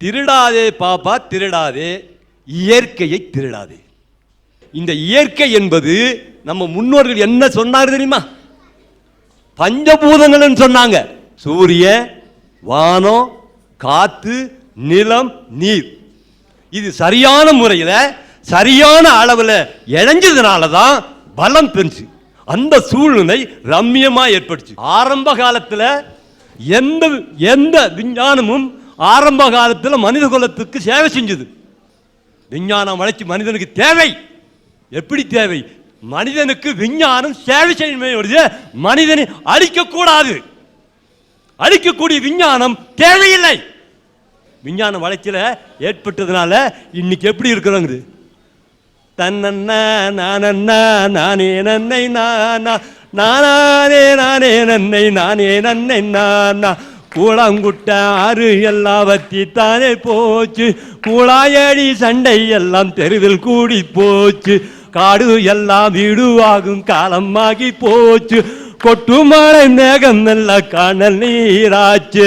திருடாதே பாப்பா திருடாதே. இயற்கையை திருடாதே. இந்த இயற்கை என்பது நம்ம முன்னோர்கள் என்ன சொன்னார் தெரியுமா? பஞ்சபூதங்கள்னு சொன்னாங்க. சூரியன் வானம் காத்து நிலம் நீர். இது சரியான முறையில் சரியான அளவில் இழைஞ்சதுனால தான் பலம் பெருச்சு அந்த சூழ்நிலை ரம்யமாக ஏற்பட்டுச்சு ஆரம்ப காலத்தில் எந்த எந்த விஞ்ஞானமும் ஆரம்ப காலத்தில் மனித குலத்துக்கு சேவை செஞ்சது. விஞ்ஞானம் வளர்ச்சி மனிதனுக்கு தேவை. எப்படி தேவை? மனிதனுக்கு விஞ்ஞானம் சேவை செய்யணுமே மனிதனை அழிக்கக்கூடாது அழிக்கக்கூடிய விஞ்ஞானம் தேவையில்லை. விஞ்ஞான வளர்ச்சியில் ஏற்பட்டதுனால இன்னைக்கு எப்படி இருக்கிறோங்குது? தன்னண்ணா நானண்ணா நானே நன்னை நானா நானே நானே நன்னை நானே நன்னை நானா. கூழாங்குட்ட ஆறு எல்லாம் வத்தி தானே போச்சு. கூழாயடி சண்டை எல்லாம் தெருவில் கூடி போச்சு. காடு எல்லாம் வீடுவாகும் காலமாகி போச்சு. கொட்டு மழை மேகம் நல்ல காணல் நீராச்சு.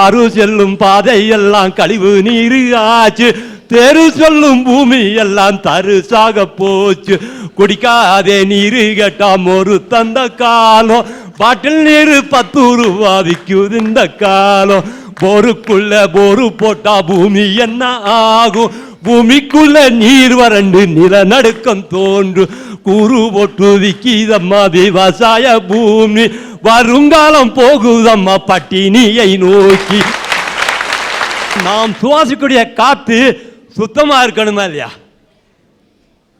ஆறு செல்லும் பாதை எல்லாம் கழிவு நீர் ஆச்சு. தெரு சொல்லும் பூமி எல்லாம் தருசாக போச்சு. குடிக்காதே நீரு கேட்டாம் ஒரு தந்த காலம் பாட்டில் நீர் பத்து ரூபா விற்குது இந்த காலம். போருக்குள்ள போரு போட்டா பூமி என்ன ஆகும்? பூமிக்குள்ள நீர் வறண்டு நிலநடுக்கம் தோன்று. கூறு போட்டு விக்கிதம்மா விவசாய பூமி. வருங்காலம் போகுதம்மா பட்டினியை நோக்கி. நாம் சுவாசிக்கூடிய காத்து சுத்தமா இருக்கணுமா இல்லையா?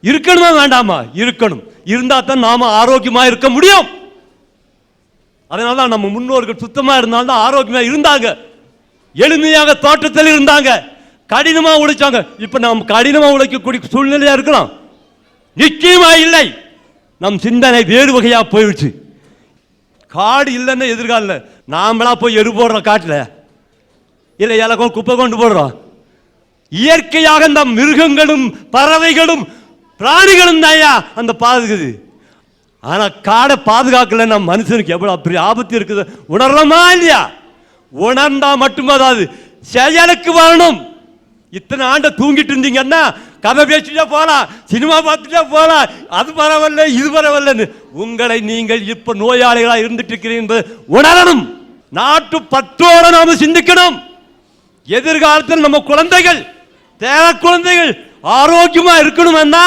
இருக்கணுமா வேண்டாமா? இருக்கணும். இருந்தா தான் நாம ஆரோக்கியமா இருக்க முடியும். அதனால தான் நம்ம முன்னோர்கள் சுத்தமாக இருந்தால்தான் ஆரோக்கியமாக இருந்தாங்க. எளிமையாக தோட்டத்தில் இருந்தாங்க. கடினமாக உழைச்சாங்க. இப்போ நாம் கடினமாக உழைக்கக்கூடிய சூழ்நிலையாக இருக்கலாம். நிச்சயமாக இல்லை. நம் சிந்தனை வேறு வகையாக போயிடுச்சு. காடு இல்லைன்னு எதிர்காலில் நாமளா போய் எரு போடுறோம் காட்டில் இல்லை இலக்கம் குப்பை கொண்டு போடுறோம். இயற்கையாக இந்த மிருகங்களும் பறவைகளும் பிராணிகளும் தாயா அந்த பாதுகுது. ஆனால் காடை பாதுகாக்கலன்னா நம்ம மனுஷனுக்கு எவ்வளோ அப்படி ஆபத்து இருக்குது? உணர்றோமா இல்லையா? உணர்ந்தா அதாவது செயலுக்கு வரணும். இத்தனை ஆண்டை தூங்கிட்டு இருந்தீங்கன்னா கதை பேசிட்டே போகலாம் சினிமா பார்த்துட்டே போகலாம் அது பரவாயில்ல இது பரவாயில்லன்னு உங்களை நீங்கள் இப்போ நோயாளிகளாக இருந்துட்டு இருக்கிறீங்க உணரணும். நாட்டு பற்றோட நாம் சிந்திக்கணும். எதிர்காலத்தில் நம்ம குழந்தைகள் தேவை குழந்தைகள் ஆரோக்கியமாக இருக்கணும்னா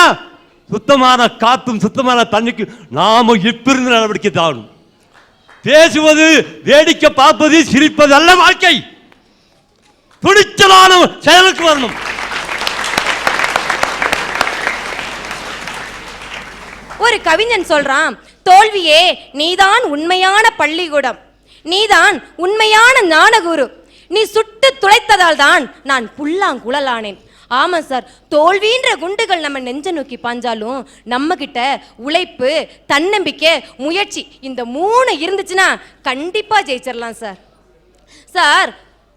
சுத்தமான காத்தும் சுத்தமான தண்ணிக்கு நாம இப்பிருந்து நடவடிக்கை தாணும்? பேசுவது வேடிக்கை பார்ப்பது சிரிப்பது அல்ல வாழ்க்கை. துணிச்சலான செயலுக்கு வரணும். ஒரு கவிஞன் சொல்றான் தோல்வியே நீதான் உண்மையான பள்ளிக்கூடம். நீதான் உண்மையான ஞானகுரு. நீ சுட்டு துளைத்ததால் தான் நான் புல்லாங்குழலானேன். ஆமாம் சார். தோல்வின்ற குண்டுகள் நம்ம நெஞ்ச நோக்கி பாஞ்சாலும் நம்மக்கிட்ட உழைப்பு தன்னம்பிக்கை முயற்சி இந்த மூணு இருந்துச்சுன்னா கண்டிப்பாக ஜெயிச்சிடலாம் சார். சார்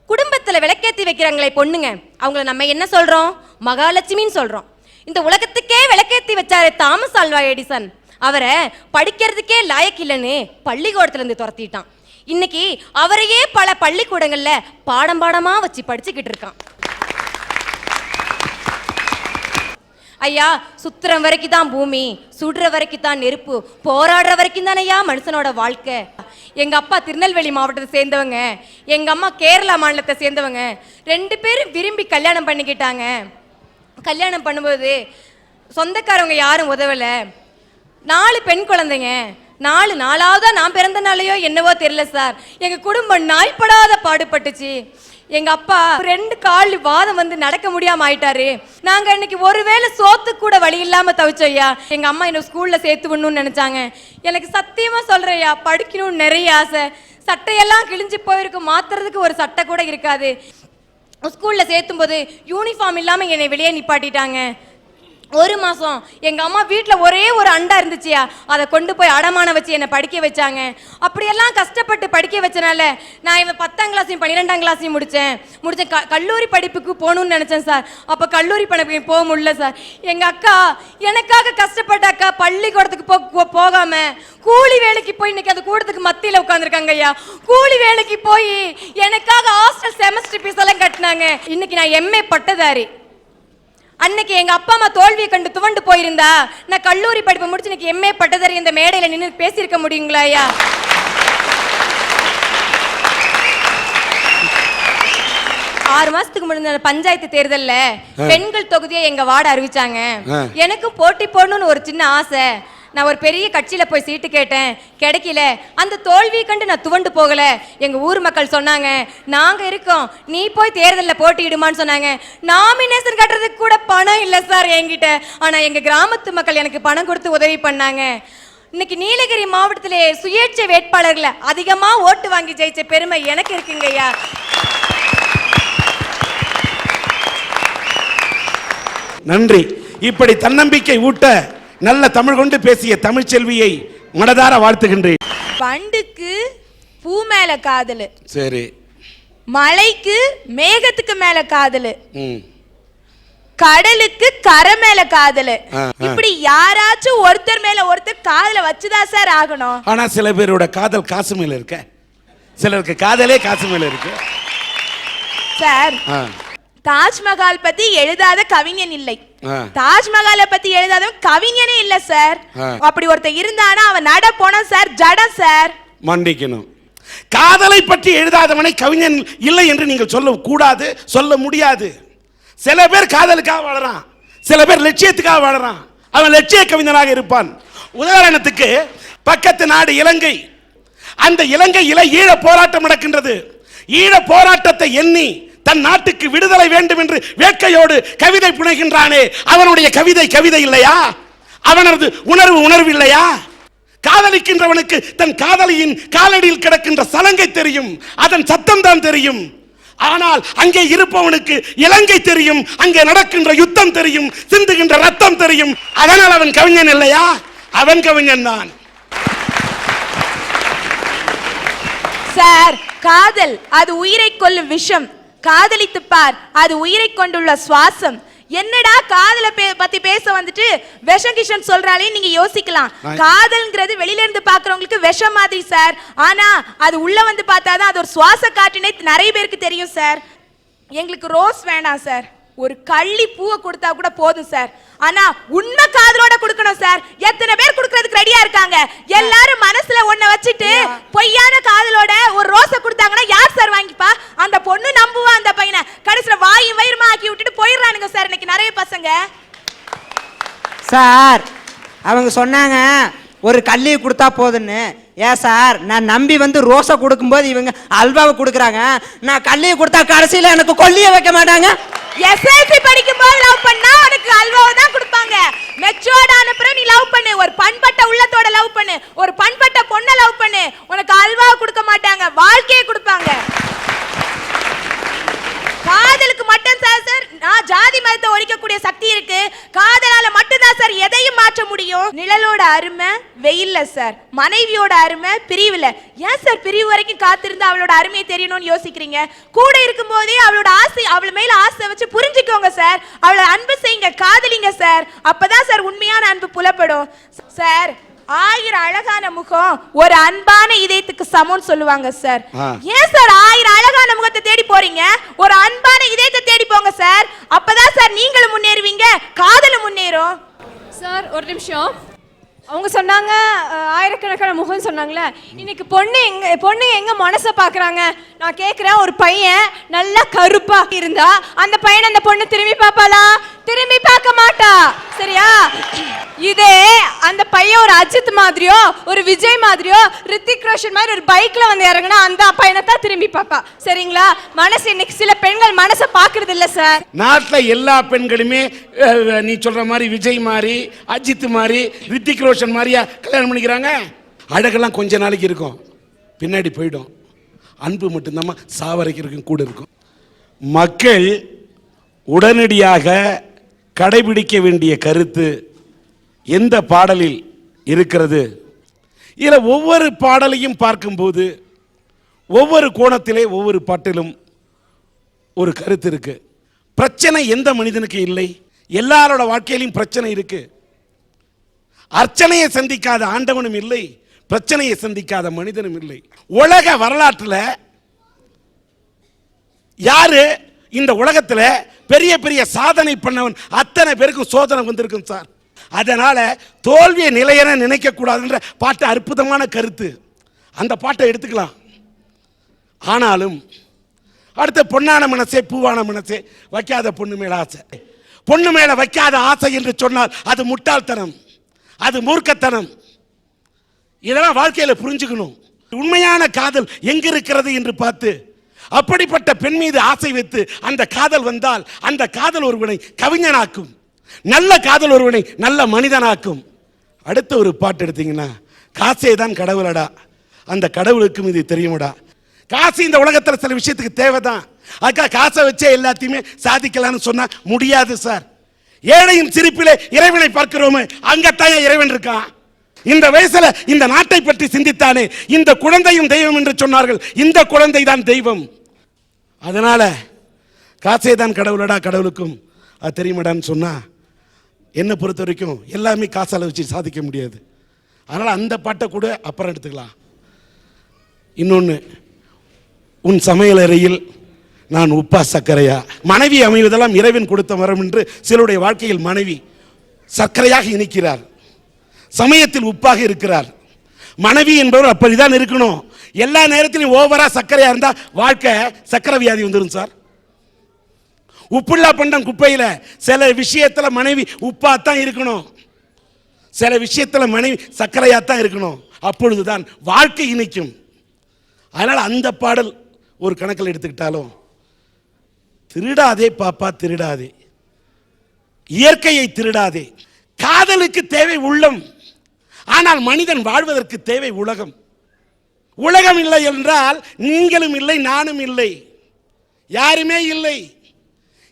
குடும்பத்தில் விளக்கேத்தி வைக்கிறாங்களே பொண்ணுங்க. அவங்கள நம்ம என்ன சொல்கிறோம் மகாலட்சுமின்னு சொல்கிறோம் இந்த உலகத்துக்கே விளக்கேத்தி வச்சாரு தாமஸ் ஆல்வா எடிசன். அவரை படிக்கிறதுக்கே லாயக்கு இல்லைன்னு பள்ளிக்கூடத்துலேருந்து துரத்திட்டான். இன்னைக்கு அவரையே பல பள்ளிக்கூடங்களில் பாடம் பாடமாக வச்சு படிச்சுக்கிட்டு இருக்கான். ஐயா சுத்துற வரைக்கும் தான் பூமி சுடுற வரைக்கும் தான் நெருப்பு போராடுற வரைக்கும் தானே ஐயா மனுஷனோட வாழ்க்கை. எங்க அப்பா திருநெல்வேலி மாவட்டத்தை சேர்ந்தவங்க எங்க அம்மா கேரளா மாநிலத்தை சேர்ந்தவங்க ரெண்டு பேரும் விரும்பி கல்யாணம் பண்ணிக்கிட்டாங்க. கல்யாணம் பண்ணும்போது சொந்தக்காரவங்க யாரும் உதவலை. நாலு பெண் குழந்தைங்க. நாலு நாளாவதா நான் பிறந்த நாளையோ என்னவோ தெரியல சார். எங்க குடும்பம் நாய்ப்படாத பாடுபட்டுச்சு. எங்க அப்பா ரெண்டு கால் வாதம் வந்து நடக்க முடியாம ஆயிட்டாரு. நாங்க இன்னைக்கு ஒருவேளை சோத்து கூட வழி இல்லாம தவிச்சோம் ஐயா எங்க அம்மா என்ன ஸ்கூல்ல சேர்த்து விடணும்னு நினைச்சாங்க. எனக்கு சத்தியமா சொல்றேன் ஐயா படிக்கணும்னு நிறைய ஆசை. சட்டையெல்லாம் கிழிஞ்சு போயிருக்கு மாத்துறதுக்கு ஒரு சட்டை கூட இருக்காது. ஸ்கூல்ல சேர்த்தும் போது யூனிஃபார்ம் இல்லாம என்னை வெளியே நிப்பாட்டிட்டாங்க. ஒரு மாதம் எங்கள் அம்மா வீட்டில் ஒரே ஒரு அண்டா இருந்துச்சியா? அதை கொண்டு போய் அடமான வச்சு என்னை படிக்க வச்சாங்க. அப்படியெல்லாம் கஷ்டப்பட்டு படிக்க வச்சனால நான் இவன் பத்தாம் கிளாஸையும் பன்னிரெண்டாம் கிளாஸையும் முடித்தேன் முடித்தேன் க- கல்லூரி படிப்புக்கு போகணும்னு நினச்சேன் சார். அப்போ கல்லூரி பணப்பையும் போக முடியல சார். எங்கள் அக்கா எனக்காக கஷ்டப்பட்ட அக்கா பள்ளிக்கூடத்துக்கு போ போகாமல் போகாம கூலி வேலைக்கு போய் இன்னைக்கு அந்த கூடத்துக்கு மத்தியில் உட்காந்துருக்காங்க ஐயா. கூலி வேலைக்கு போய் எனக்காக ஹாஸ்டல் செமஸ்டர் ஃபீஸ் எல்லாம் கட்டினாங்க. இன்னைக்கு நான் எம்ஏ பட்டதாரி. அன்னைக்கு எங்க அப்பா அம்மா தோல்வியை கண்டு துவண்டு போயிருந்தா நான் கல்லூரி படிப்பு முடிச்சு இன்னைக்கு எம்ஏ பட்டதாரி இந்த மேடையில நின்று பேசியிருக்க முடியுங்களா ஐயா? ஆறு மாசத்துக்கு முன்னாடி பஞ்சாயத்து தேர்தல்ல பெண்கள் தொகுதியை எங்க வார்டு அறிவிச்சாங்க. எனக்கும் போட்டி போடணும்னு ஒரு சின்ன ஆசை. நான் ஒரு பெரிய கட்சியில் போய் சீட்டு கேட்டேன். கிடைக்கல. அந்த தோல்வியை கண்டு நான் துவண்டு போகல. எங்கள் ஊர் மக்கள் சொன்னாங்க நாங்கள் இருக்கோம். நீ போய் தேர்தலில் போட்டியிடுமான்னு சொன்னாங்க. நாமினேஷன் கட்டுறதுக்கு கூட பணம் இல்லை சார் என்கிட்ட. ஆனால் எங்கள் கிராமத்து மக்கள் எனக்கு பணம் கொடுத்து உதவி பண்ணாங்க. இன்னைக்கு நீலகிரி மாவட்டத்திலே சுயேட்சை வேட்பாளர்களை அதிகமாக ஓட்டு வாங்கி ஜெயிச்ச பெருமை எனக்கு இருக்குங்கய்யா நன்றி. இப்படி தன்னம்பிக்கை ஊட்ட நல்ல தமிழ் கொண்டு பேசிய தமிழ்ச்செல்வியை மனதார வாழ்த்துகின்றேன். வண்டுக்கு பூ மேல காதலு. சரி. மலைக்கு மேகத்துக்கு மேல காதலு. கடலுக்கு கரை மேல காதலு. இப்படி யாராச்சும் ஒருத்தர் மேல ஒருத்தர் காதல வச்சுதான் சார் ஆகணும். ஆனா சில பேரோட காதல் காசு மேல இருக்க. சிலருக்கு காதலே காசு மேல இருக்கு. சார் தாஜ்மஹால் பத்தி எழுதாத கவிஞன் இல்லை. தாஜ்மஹாலை பத்தி எழுதாதவன் கவிஞனே இல்ல சார். அப்படி ஒருத்தன் இருந்தானா அவன் நட போனான் சார். ஜடம் சார். மன்னிக்கணும். காதலை பற்றி எழுதாதவனை கவிஞன் இல்லை என்று நீங்கள் சொல்ல கூடாது சொல்ல முடியாது. சில பேர் காதலுக்காக வாழறான். சில பேர் லட்சியத்துக்காக வாழறான். அவன் லட்சிய கவிஞனாக இருப்பான். உதாரணத்துக்கு பக்கத்து நாடு இலங்கை. அந்த இலங்கை இல ஈழ போராட்டம் நடக்கின்றது. ஈழ போராட்டத்தை எண்ணி தன் நாட்டுக்கு விடுதலை வேண்டும் என்று வேட்கையோடு கவிதை புனைகின்றானே. அவனுடைய கவிதை கவிதை இல்லையா? அவனது உணர்வு உணர்வு இல்லையா? காதலிக்கின்றவனுக்கு தன் காதலியின் காலடியில் கிடக்கின்ற சலங்கை தெரியும். அதன் சத்தம் தான் தெரியும். ஆனால் அங்கே இருப்பவனுக்கு இலங்கை தெரியும். அங்கே நடக்கின்ற யுத்தம் தெரியும். சிந்துகின்ற ரத்தம் தெரியும். அதனால் அவன் கவிஞன் இல்லையா? அவன் கவிஞன் தான். சார் காதல் அது உயிரை கொல்லும் விஷம். காதலித்து பார் அது உயிரை கொண்டுள்ள சுவாசம். என்னடா காதல பத்தி பேச வந்துட்டு விஷம் கிஷன் சொல்றாலே நீங்க யோசிக்கலாம். காதல்ங்கிறது வெளியில இருந்து பாக்குறவங்களுக்கு விஷம் மாதிரி சார். ஆனா அது உள்ள வந்து பார்த்தாதான் அது ஒரு சுவாச காற்றுனே நிறைய பேருக்கு தெரியும் சார். எங்களுக்கு ரோஸ் வேண்டாம் சார். ஒரு கள்ளி பூவை கொடுத்தா கூட போதும் சார். ஆனா உண்மை காதலோட கொடுக்கணும் சார். எத்தனை பேர் கொடுக்கறதுக்கு ரெடியா இருக்காங்க? எல்லாரும் மனசுல ஒண்ண வச்சுட்டு பொய்யான காதலோட ஒரு ரோஸை கொடுத்தாங்கன்னா யார் சார் வாங்கிப்பா அந்த பொண்ணு நம்புவா அந்த பையனை கடைசியில வாயும் வயிறுமா ஆக்கி விட்டுட்டு போயிடுறானுங்க சார் இன்னைக்கு நிறைய பசங்க சார். அவங்க சொன்னாங்க ஒரு கல்லியை கொடுத்தா போதுன்னு. ஏன் சார் நான் நம்பி வந்து ரோஸை கொடுக்கும்போது இவங்க அல்வாவை கொடுக்குறாங்க. நான் கல்லியை கொடுத்தா கடைசியில் எனக்கு கொல்லியை வைக்க மாட்டாங்க. எஸ்எல்சி படிக்கும் போது லவ் பண்ணா உனக்கு அல்வாவை தான் கொடுப்பாங்க. மெச்சூர்ட் ஆன பிறகு நீ லவ் பண்ணு. ஒரு பண்பட்ட உள்ளத்தோட லவ் பண்ணு. ஒரு பண்பட்ட பொண்ணை லவ் பண்ணு. உனக்கு அல்வாவை கொடுக்க மாட்டாங்க. வாழ்க்கையை கொடுப்பாங்க. காதலுக்கு மட்டும் தான் சார். நான் ஜாதி மதத்தை ஒழிக்கக்கூடிய சக்தி இருக்கு. காதலால மட்டும்தான் சார் எதையும் மாற்ற முடியும். நிழலோட அருமை வெயில்ல சார். மனைவியோட அருமை பிரிவுல. ஏன் சார் பிரிவு வரைக்கும் காத்திருந்து அவளோட அருமையை தெரியணும்னு யோசிக்கிறீங்க? கூட இருக்கும் போதே அவளோட ஆசை அவள் மேல ஆசை வச்சு புரிஞ்சுக்கோங்க சார். அவளை அன்பு செய்யுங்க காதலிங்க சார். அப்பதான் சார் உண்மையான அன்பு புலப்படும். சார் ஆயிரம் அழகான முகம் ஒரு அன்பான இதயத்துக்கு சமம்னு சொல்லுவாங்க சார். ஏன் சார் ஆயிரம் அழகான முகத்தை தேடி போறீங்க? ஒரு அன்பான இதயத்தை தேடி போங்க சார். அப்பதான் சார் நீங்களும் முன்னேறுவீங்க காதலும் முன்னேறும். சார் ஒரு நிமிஷம். அவங்க சொன்னாங்க ஆயிரக்கணக்கான முகம் சொன்னாங்களே. இன்னைக்கு பொண்ணு எங்க பொண்ணு எங்க மனசை பாக்குறாங்க நான் கேக்குறேன் ஒரு பையன் நல்லா கருப்பா இருந்தா அந்த பையன் அந்த பொண்ணு திரும்பி பார்ப்பாளா? திரும்பி பார்க்க மாட்டா. சரியா? இதே அந்த பையன் ஒரு அஜித் மாதிரியோ ஒரு விஜய் மாதிரியோ ரித்திக் ரோஷன் மாதிரி ஒரு பைக்ல வந்து இறங்குனா அந்த பையனை தான் திரும்பி பார்ப்பா. சரிங்களா? மனசு இன்னைக்கு சில பெண்கள் மனசை பாக்குறது இல்ல சார். நாட்டுல எல்லா பெண்களுமே அஹ், நீ சொல்ற மாதிரி விஜய் மாதிரி அஜித் மாதிரி ரித்திக் ரோஷன் மாதிரியா கல்யாணம் பண்ணிக்கிறாங்க? அழகெல்லாம் கொஞ்ச நாளைக்கு இருக்கும். பின்னாடி போயிடும். அன்பு மட்டும்தாம்மா சாவரைக்கு இருக்கும் கூட இருக்கும். மக்கள் உடனடியாக கடைபிடிக்க வேண்டிய கருத்து எந்த பாடலில் இருக்கிறது? இதில் ஒவ்வொரு பாடலையும் பார்க்கும்போது ஒவ்வொரு கோணத்திலே ஒவ்வொரு பாட்டிலும் ஒரு கருத்து இருக்கு. பிரச்சனை எந்த மனிதனுக்கு இல்லை? எல்லாரோட வாழ்க்கையிலையும் பிரச்சனை இருக்கு. அர்ச்சனையை சந்திக்காத ஆண்டவனும் இல்லை பிரச்சனையை சந்திக்காத மனிதனும் இல்லை. உலக வரலாற்றில் யாரு இந்த உலகத்தில் பெரிய பெரிய சாதனை பண்ணவன் அத்தனை பேருக்கும் சோதனை வந்திருக்கும் சார். அதனால் தோல்வியை நிலையென நினைக்கக்கூடாதுன்ற பாட்டு அற்புதமான கருத்து. அந்த பாட்டை எடுத்துக்கலாம். ஆனாலும் அடுத்த பொன்னான மனசே பூவான மனசே வைக்காத பொண்ணு மேல ஆசை. பொண்ணு மேல வைக்காத ஆசை என்று சொன்னால் அது முட்டாள்தனம். அது மூர்க்கத்தனம். இதெல்லாம் வாழ்க்கையில் புரிஞ்சுக்கணும். உண்மையான காதல் எங்க இருக்கிறது என்று பார்த்து அப்படிப்பட்ட பெண் மீது ஆசை வைத்து அந்த காதல் வந்தால் அந்த காதல் ஒருவனை கவிஞனாக்கும். நல்ல காதல் ஒருவனை நல்ல மனிதனாக்கும். அடுத்த ஒரு பாட்டு எடுத்தீங்கன்னா காசே தான் கடவுளடா. அந்த கடவுளுக்கும் இது தெரியுமடா. காசு இந்த உலகத்தில் சில விஷயத்துக்கு தேவைதான். அதுக்காக காசை வச்சே எல்லாத்தையுமே சாதிக்கலாம்னு சொன்னால் முடியாது சார். ஏழையும் சிரிப்பிலே இறைவனை பார்க்கிறோமே அங்கத்தான் ஏன் இறைவன் இருக்கான். இந்த வயசுல இந்த நாட்டை பற்றி சிந்தித்தானே இந்த குழந்தையும் தெய்வம் என்று சொன்னார்கள். இந்த குழந்தை தான் தெய்வம். அதனால காசே தான் கடவுளடா கடவுளுக்கும். அது தெரியுமாடான்னு சொன்னா என்னை பொறுத்த வரைக்கும் எல்லாமே காசால வச்சு சாதிக்க முடியாது. அதனால அந்த பாட்டை கூட அப்புறம் எடுத்துக்கலாம். இன்னொன்று உன் சமையலறையில் நான் உப்பா சர்க்கரையா? மனைவி அமைவதெல்லாம் இறைவன் கொடுத்த வரம் என்று சிலருடைய வாழ்க்கையில் மனைவி சர்க்கரையாக இனிக்கிறார். சமயத்தில் உப்பாக இருக்கிறார். மனைவி என்பவர் அப்படிதான் இருக்கணும். எல்லா நேரத்திலும் ஓவரா சர்க்கரையா இருந்தா வாழ்க்கை சர்க்கரை வியாதி வந்துடும் சார். உப்புள்ளா பண்டம் குப்பையில் சில விஷயத்தில் மனைவி உப்பா தான் இருக்கணும். சில விஷயத்தில் மனைவி சர்க்கரையாக தான் இருக்கணும். அப்பொழுதுதான் வாழ்க்கை இணைக்கும் அதனால் அந்த பாடல் ஒரு கணக்கில் எடுத்துக்கிட்டாலும் திருடாதே பாப்பா திருடாதே. இயற்கையை திருடாதே. காதலுக்கு தேவை உள்ளம். ஆனால் மனிதன் வாழ்வதற்கு தேவை உலகம். உலகம் இல்லை என்றால் நீங்களும் இல்லை நானும் இல்லை. யாருமே இல்லை.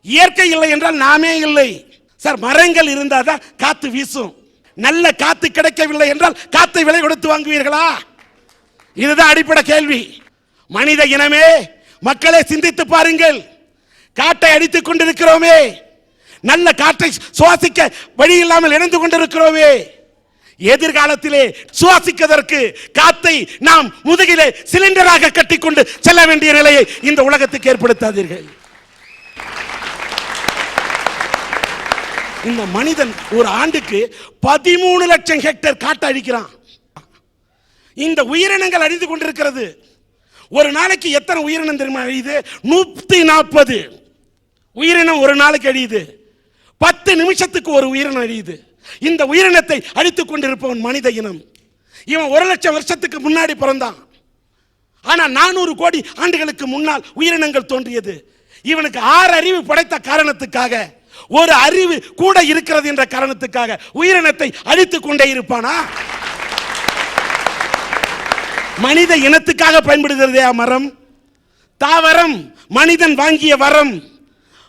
இயற்கை இல்லை என்றால் நாமே இல்லை. சார் மரங்கள் இருந்தால் தான் காற்று வீசும். நல்ல காற்று கிடைக்கவில்லை என்றால் காற்றை விலை கொடுத்து வாங்குவீர்களா? இதுதான் அடிப்படை கேள்வி. மனித இனமே மக்களை சிந்தித்து பாருங்கள். காட்டை அடித்துக் கொண்டிருக்கிறோமே. நல்ல காற்றை சுவாசிக்க வழி இல்லாமல் இணைந்து கொண்டிருக்கிறோமே. எதிர்காலத்திலே சுவாசிக்கதற்கு காத்தை நாம் முதுகிலே சிலிண்டராக கட்டிக்கொண்டு செல்ல வேண்டிய நிலையை இந்த உலகத்துக்கு ஏற்படுத்தாதீர்கள். இந்த மனிதன் ஒரு ஆண்டுக்கு பதிமூணு லட்சம் ஹெக்டேர் காட்டை அழிக்கிறான். இந்த உயிரினங்கள் அழிந்து கொண்டிருக்கிறது. ஒரு நாளைக்கு எத்தனை உயிரினம் தெரியுமா அழியுது? நூத்தி நாற்பது உயிரினம் ஒரு நாளைக்கு அழியுது. பத்து நிமிஷத்துக்கு ஒரு உயிரினம் அழியுது. இந்த உயிரினத்தை அழித்துக் கொண்டிருப்பவன் மனித இனம். இவன் ஒரு லட்சம் வருஷத்துக்கு முன்னாடி பிறந்தான். ஆனா நானூறு கோடி ஆண்டுகளுக்கு முன்னால் உயிரினங்கள் தோன்றியது. இவனுக்கு ஆறு அறிவு படைத்த காரணத்துக்காக ஒரு அறிவு கூட இருக்கிறது என்ற காரணத்துக்காக உயிரினத்தை அழித்துக் கொண்டே இருப்பானா? மனித இனத்துக்காக பயன்படுகிறதே மரம். தாவரம் மனிதன் வாங்கிய வரம்.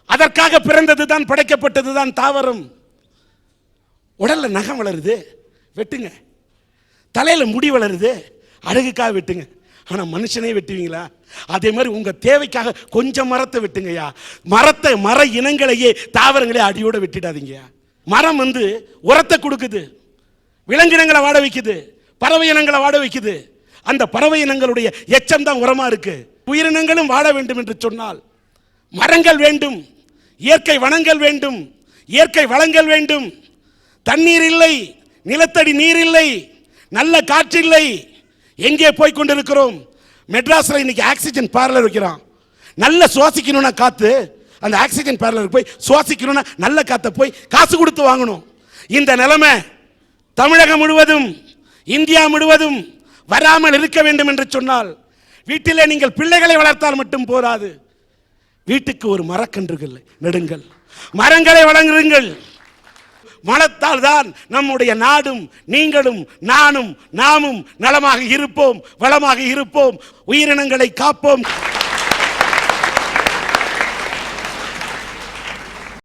அதற்காக பிறந்தது தான் படைக்கப்பட்டது தான் தாவரம். உடலில் நகம் வளருது வெட்டுங்க. தலையில் முடி வளருது அழகுக்காக வெட்டுங்க. ஆனால் மனுஷனே வெட்டுவீங்களா? அதே மாதிரி உங்கள் தேவைக்காக கொஞ்சம் மரத்தை வெட்டுங்கய்யா. மரத்தை மர இனங்களையே தாவரங்களே அடியோட வெட்டிடாதீங்கய்யா மரம் வந்து உரத்தை கொடுக்குது. விலங்கினங்களை வாட வைக்குது. பறவை இனங்களை வாட வைக்குது. அந்த பறவை இனங்களுடைய எச்சம் தான் உரமாக இருக்குது உயிரினங்களும் வாட வேண்டும் என்று சொன்னால் மரங்கள் வேண்டும் இயற்கை வனங்கள் வேண்டும் இயற்கை வளங்கள் வேண்டும். தண்ணீர் இல்லை நிலத்தடி நீர் இல்லை நல்ல காற்று இல்லை. எங்கே போய் கொண்டிருக்கிறோம்? மெட்ராஸில் இன்னைக்கு ஆக்சிஜன் பார்லர் வைக்கிறான். நல்ல சுவாசிக்கணும்னா காற்று அந்த ஆக்சிஜன் பார்லருக்கு போய் சுவாசிக்கணும்னா நல்ல காற்றை போய் காசு கொடுத்து வாங்கணும். இந்த நிலைமை தமிழகம் முழுவதும் இந்தியா முழுவதும் வராமல் இருக்க வேண்டும் என்று சொன்னால் வீட்டிலே நீங்கள் பிள்ளைகளை வளர்த்தால் மட்டும் போராது வீட்டுக்கு ஒரு மரக்கன்றுகள் நெடுங்கள். மரங்களை வழங்குங்கள் மனத்தால் தான் நம்முடைய நாடும் நீங்களும் நானும் நாமும் நலமாக இருப்போம் வளமாக இருப்போம். உயிரினங்களை காப்போம்.